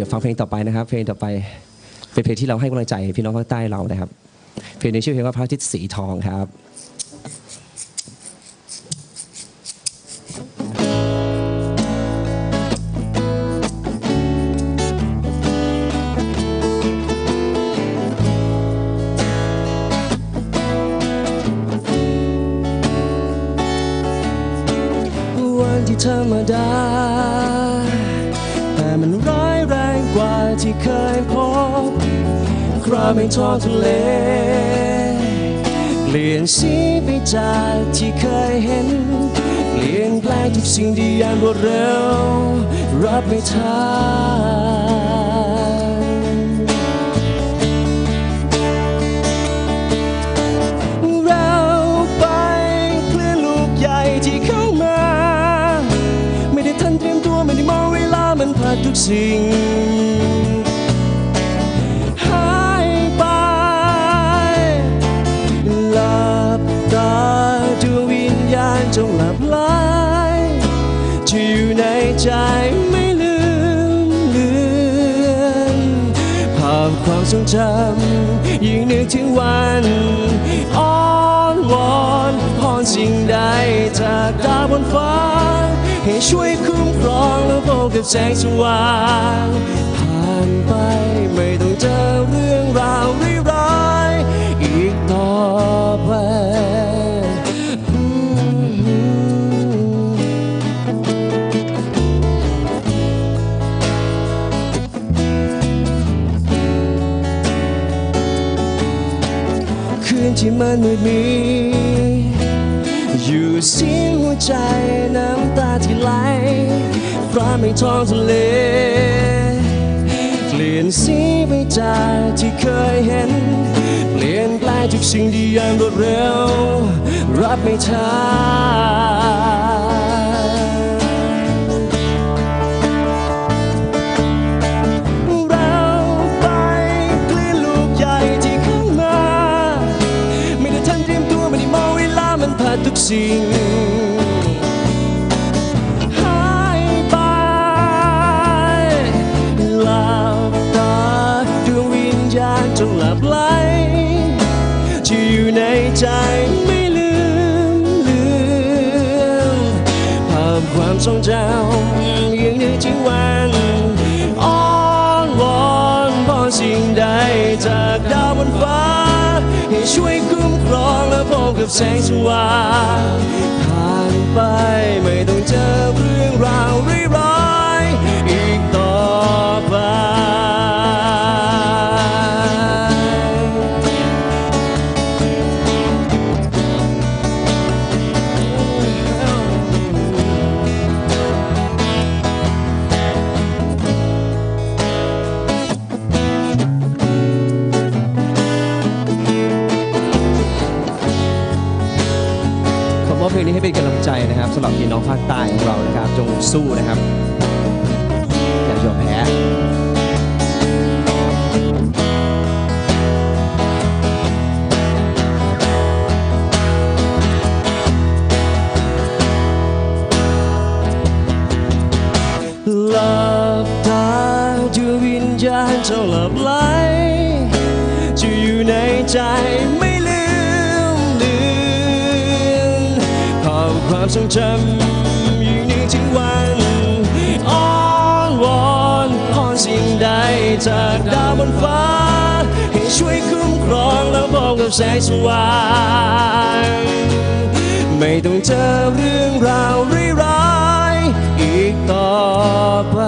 ดี๋ยวฟังเพลงต่อไปนะครับ เพลงต่อไปเป็นเพลงที่เราให้กำลังใจพี่น้องภาคใต้เรานะครับ เพลงนี้ชื่อเพลงว่าพระอาทิตย์สีทองครับวันที่ธรรมดา ที่เคยพบคราวเป็นท้องทะเลเปลี่ยนสีไปจากที่เคยเห็นเปลี่ยนแปลงทุกสิ่งที่อย่างรวดเร็ว รับไม่ทันเราไปเคลื่นลูกใหญ่ที่เข้ามา ไม่ได้ทันเตรียมตัวไม่ได้มองเวลามันผ่านทุกสิ่ง จงหลับไหลที่อยู่ในใจไม่ลืมเลือนภาพความทรงจำยิ่งนึกถึงวันอ้อนวอนพรสิ่งใดจากดาวบนฟ้า ให้ช่วยคุ้มครองและพบกับแสงสว่างผ่านไปไม่ต้องเจอ มันมืดมิดอยู่เสียงหัวใจน้ำตาที่ไหลฟ้าไม่ท้องทะเล เปลี่ยนสีไปจากที่เคยเห็น เปลี่ยนแปลงทุกสิ่งดีอย่างรวดเร็ว รับไม่ทัน สิ่งหายไปหลับตาดวงวิญญาณจงหลับไหลที่อยู่ในใจไม่ลืมลือนภาพความทรงจำยังนึกถึงวันอ้อนวอนพอสิ่งใดจากดาวบนฟ้าให้ช่วยคุ้ กับแสงสว่างผ่านไปไม่ต้องเจอเรื่องราวร้าย นะครับสำหรับพี่น้องภาคใต้ของเรานะครับ จงสู้นะครับ อย่ายอมแพ้หลับตาดวงวิญญาณเจ้าหลับไหลจะอยู่ในใจ ความทรงจำอยู่นี้ถึงวันอ้อนวอนขอสิ่งใดจากดาวบนฟ้า ให้ช่วยคุ้มครองแล้วบอกกับแสงสว่างไม่ต้องเจอเรื่องราวร้ายอีกต่อไป